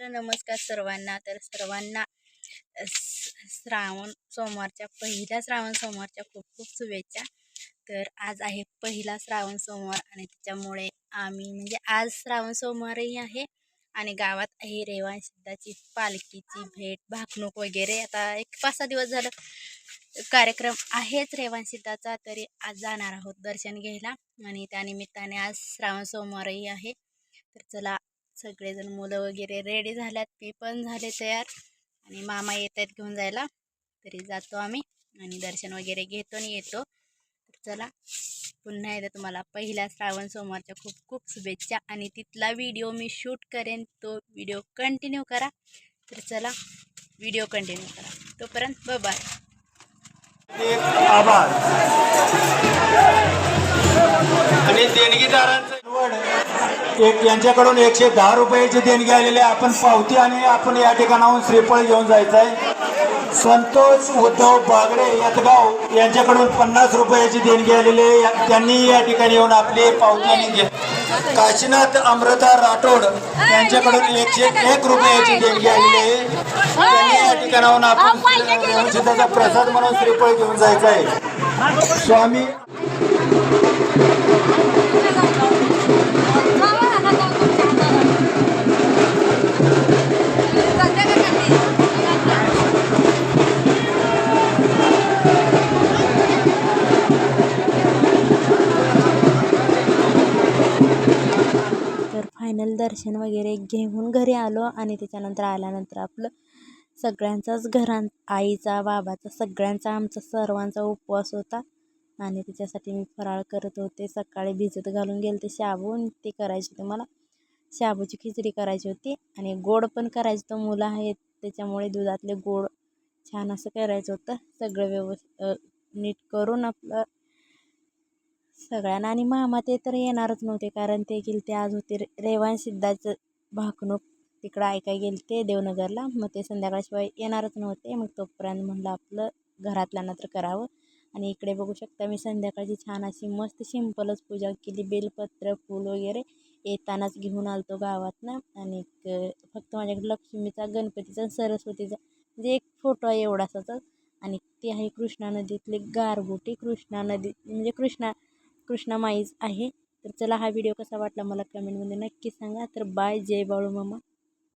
नमस्कार सर्वांना. तर सर्वांना श्रावण सोमवारच्या पहिल्या श्रावण सोमवारच्या खूप खूप शुभेच्छा. तर आज आहे पहिला श्रावण सोमवार आणि त्याच्यामुळे आम्ही म्हणजे आज श्रावण सोमवारही आहे आणि गावात आहे रेवाण सिद्धाची पालखीची भेट भाकणूक वगैरे. आता एक पाच सहा दिवस झालं कार्यक्रम आहेच रेवाण सिद्धाचा तरी आज जाणार आहोत दर्शन घ्यायला आणि त्यानिमित्ताने आज श्रावण सोमवारही आहे. तर चला सगळेजण मुलं वगैरे रेडी झाल्यात मी पण झाले तयार. आणि मामा येत आहेत घेऊन जायला. तरी जातो आम्ही आणि दर्शन वगैरे घेतो आणि येतो. तर चला पुन्हा एकदा तुम्हाला पहिल्या श्रावण सोमवारच्या खूप खूप शुभेच्छा. आणि तिथला व्हिडिओ मी शूट करेन. तो व्हिडिओ कंटिन्यू करा. तर चला व्हिडिओ कंटिन्यू करा. तोपर्यंत बाय आभार. एक यांच्याकडून एकशे दहा रुपयाची देणगी आलेली आहे. आपण पावती आणि आपण या ठिकाणाहून श्रीफळ घेऊन जायचं आहे संतोष उद्धव बागडे यतगाव यांच्याकडून पन्नास रुपयाची देणगी आलेली आहे. या- त्यांनी या ठिकाणी येऊन आपली पावती आणि घे काशीनाथ अमृता राठोड यांच्याकडून एकशे एक रुपयाची देणगी आलेली आहे. त्यांनी या ठिकाणाहून आपण सिद्धाचा प्रसाद म्हणून श्रीफळ घेऊन जायचं आहे स्वामी दर्शन वगैरे घेऊन घरी आलो आणि त्याच्यानंतर आल्यानंतर आपलं सगळ्यांचाच घरां आईचा बाबाचा सगळ्यांचा आमचा सर्वांचा उपवास होता. आणि त्याच्यासाठी मी फराळ करत होते. सकाळी भिजत घालून गेले ते शाबू ते करायचे होते मला. शाबूची खिचडी करायची होती आणि गोड पण करायचं होतं. मुलं आहेत त्याच्यामुळे दुधातले गोड छान असं करायचं होतं. सगळं व्यवस्थित नीट करून आपलं सगळ्यांना आणि मामा ते तर येणारच नव्हते कारण ते गेले ते आज होते रेवान सिद्धाचं भाकणूक तिकडं ऐकाय गेले ते देवनगरला. मग ते संध्याकाळशिवाय येणारच नव्हते. मग तोपर्यंत म्हणलं आपलं घरातल्यांना तर करावं. आणि इकडे बघू शकता मी संध्याकाळची छान अशी मस्त सिंपलच पूजा केली. बेलपत्र फूल वगैरे येतानाच घेऊन आलतो गावातनं. आणि फक्त माझ्याकडे लक्ष्मीचा गणपतीचा सरस्वतीचा म्हणजे एक फोटो आहे एवढासाच. आणि ते आहे कृष्णा नदीतली गारगोटी. कृष्णा नदी म्हणजे कृष्णा कृष्णा माईज आहे. तर चला हा व्हिडिओ कसा वाटला मला कमेंटमध्ये नक्की सांगा. तर बाय जय बाळू मामा.